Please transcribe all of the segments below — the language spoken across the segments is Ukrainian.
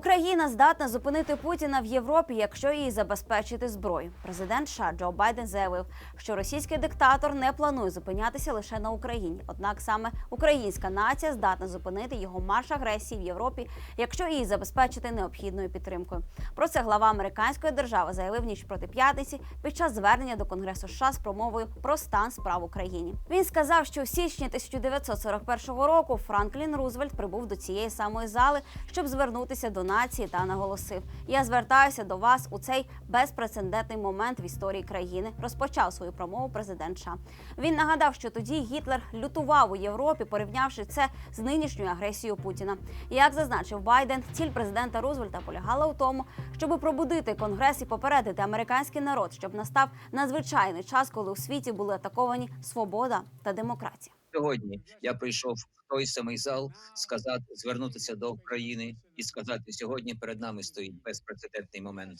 Україна здатна зупинити Путіна в Європі, якщо їй забезпечити зброю. Президент США Джо Байден заявив, що російський диктатор не планує зупинятися лише на Україні. Однак саме українська нація здатна зупинити його марш агресії в Європі, якщо її забезпечити необхідною підтримкою. Про це глава американської держави заявив ніч проти п'ятниці під час звернення до Конгресу США з промовою про стан справ в Україні. Він сказав, що у січні 1941 року Франклін Рузвельт прибув до цієї самої зали, щоб звернутися до нації та наголосив: Я звертаюся до вас у цей безпрецедентний момент в історії країни. Розпочав свою промову президент США. Він нагадав, що тоді Гітлер лютував у Європі, порівнявши це з нинішньою агресією Путіна. Як зазначив Байден, ціль президента Рузвельта полягала у тому, щоб пробудити конгрес і попередити американський народ, щоб настав надзвичайний час, коли у світі були атаковані свобода та демократія. Сьогодні я прийшов в той самий зал сказати, звернутися до України і сказати, сьогодні перед нами стоїть безпрецедентний момент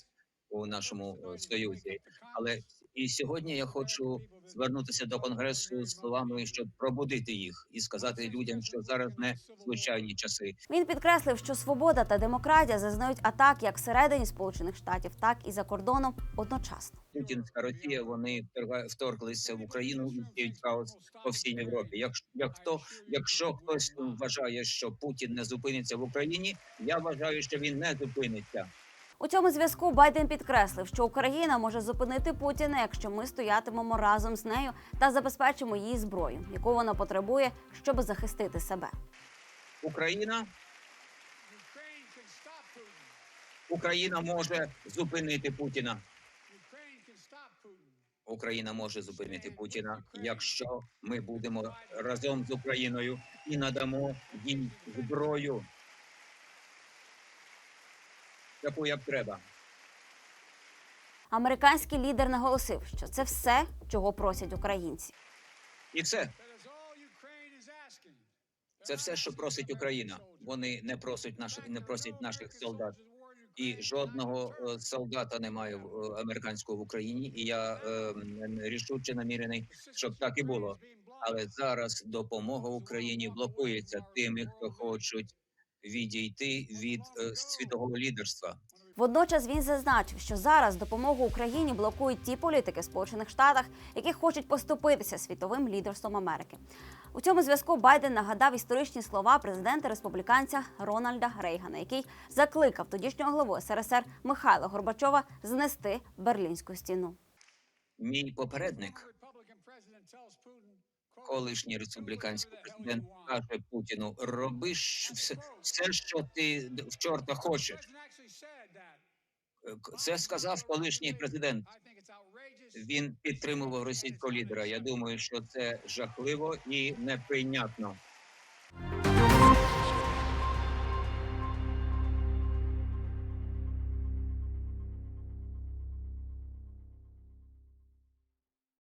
у нашому е, союзі. Але і сьогодні я хочу звернутися до конгресу з словами, щоб пробудити їх і сказати людям, що зараз не звичайні часи. Він підкреслив, що свобода та демократія зазнають атак як всередині Сполучених Штатів, так і за кордоном одночасно. Путінська Росія вони вторглися в Україну і хаос по всій Європі. Якщо як хто, якщо хтось вважає, що Путін не зупиниться в Україні, я вважаю, що він не зупиниться. У цьому зв'язку Байден підкреслив, що Україна може зупинити Путіна, якщо ми стоятимемо разом з нею та забезпечимо її зброю, яку вона потребує, щоб захистити себе. Україна. Україна може зупинити Путіна. Україна може зупинити Путіна, якщо ми будемо разом з Україною і надамо їй зброю, яку як треба. Американський лідер наголосив, що це все, чого просять українці. І все це все, що просить Україна. Вони не просять наших не просять наших солдат. І жодного е, солдата немає в е, американського в Україні. І я е, рішуче намірений, щоб так і було. Але зараз допомога Україні блокується тими, хто хочуть відійти від е, світового лідерства. Водночас він зазначив, що зараз допомогу Україні блокують ті політики в Сполучених Штатах, які хочуть поступитися світовим лідерством Америки. У цьому зв'язку Байден нагадав історичні слова президента республіканця Рональда Рейгана, який закликав тодішнього главу СРСР Михайла Горбачова знести Берлінську стіну. Мій попередник, Колишній республіканський президент, каже Путіну: роби все, все, що ти в чорта хочеш. Е, Це сказав колишній президент. Він підтримував російського лідера. Я думаю, що це жахливо і неприйнятно.